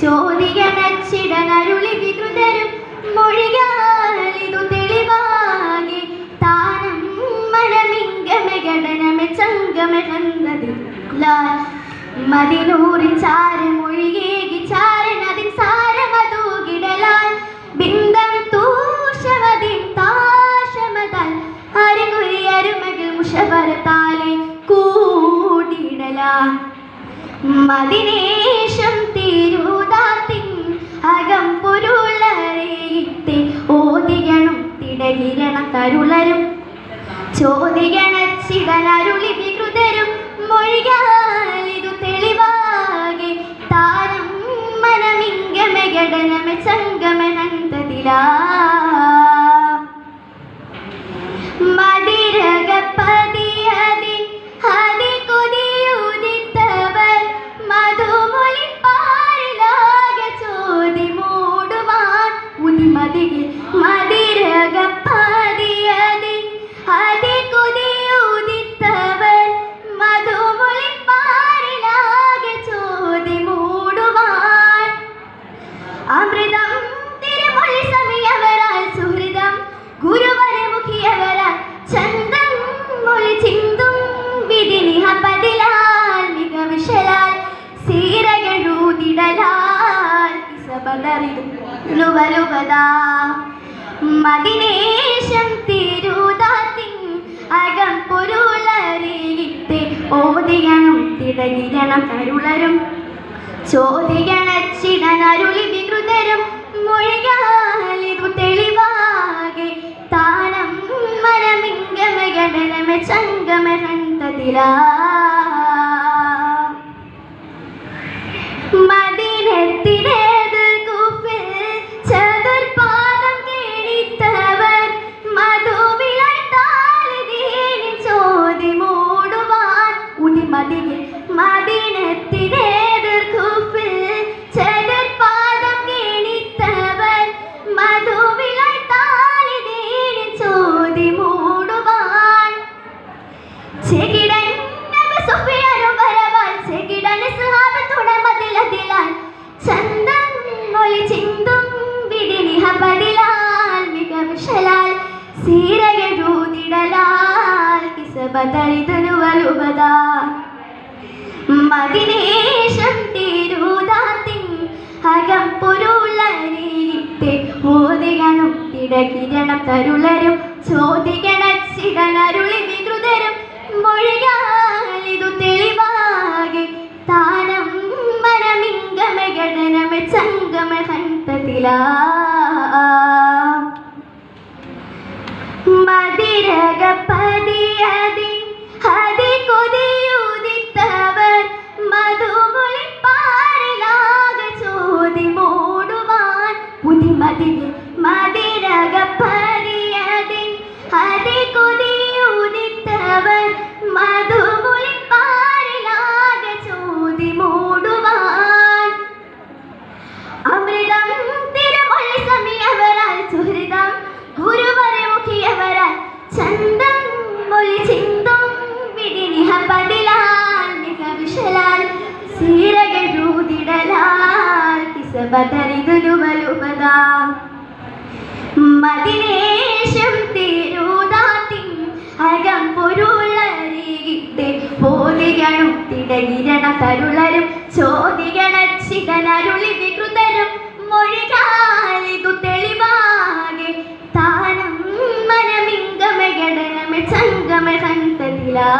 ചോദികണച്ചിടനരുളി വികൃതരും മൊഴികാലിതു തെളിവാകെ താനം മനമിങ്കമെ ഘടനമെ ചങ്കമെ ഹന്തതി ലാൽ മതിനൂറിൻ ചാരമൊഴികേകി ചാരനതിൻ സാരമതൂകിടലാൽ ബിന്ദം തൂഷമതിൻ താശമതാൽ. അരകുരി അരുമകൾ മുഷവരത്താലെ കൂടിയിടലാ മതിനേശം തിരുതാത്തിൻ അകം പൊരുളറിയിത്തെ ഓതികണം തിടകിരണം തരുളരും. ചോദികണച്ചിടനരുളി വികൃതരും മൊഴികാലിതു തെളിവാകെ താരം മനമിങ്കമെ ഘടനമെ ചങ്കമനന്തതിലാ ലുവലുവതാ. മതിനേശം തിരുതാത്തിൻ അകം പൊരുളറിയിത്തെ ഓതിയണം തിടകിരണം തരുളരും ചോദികണച്ചിടനരുളി വികൃതരും മൊഴികാലിതു തെളിവാകെ താനം മരമിംഗമ ഘടനമ ചങ്കമ ഹന്തതിലാ. ഉടിമതിയിൽ മദീനത്തിലേത് പാദം ചതുർപാദം കേണിത്തവർ മധുവിലായി താലിതീനി ചോതി മൂടുവാൻ. ചെകിടൻ നബി സുഫിയാനും വരവാൽ ചെകിടൻ സഹാബത്തുടെ മതിലതിലാൽ ചന്തം മൊഴി ചിന്തും വിധിനിഹ പതിലാൽ മികവിശലാൽ സീരകഴൂതിടലാൽ കിസബതരിതനു വലുപതാ മതിനേശം തിരുതാത്തിൻ അകം പൊരുളരീത്തെ ഓതികണം തിടകിരണം തരുളരും ചോദികണച്ചിടനരുളി വികൃതരും മൊഴികാലിതു തെളിവാകെ താനം ഘടനമ ചങ്കമ ഹന്തതിലാ മതിരകപ്പതിയതിൻ മൂടുവാൻ പുതിമതിയിൽ മതിരകപ്പതിയതിൻ ഹതി കൊതിയുദിത്തവർ മധുമൊളിപ്പാരിലാകെ ചോതി മൂടുവാൻ അമൃതം തിരുമൊഴി സമയവരാൽ സുഹൃതം ഗുരുവരെ മുഖിയവരാൽ ചന്തം മൊഴി ചിന്തും വിടിനിഹ പതിലാൽ മികവിശലാൽ സീരകഴൂതിടലാൽ കിസബതരിതുലുവലുപതാ മതിനേശം തിരുതാത്തിൻ അകം പൊരുളറിയിട്ടെ പോലികളും തിടകിരണ ചോദികണ ചിതനരുളി വികൃതരും മൊഴികാലിതു തെളിവാകെ താനം മനമിംഗമ ഗടനമ ചങ്കമ ഹന്തതിലാ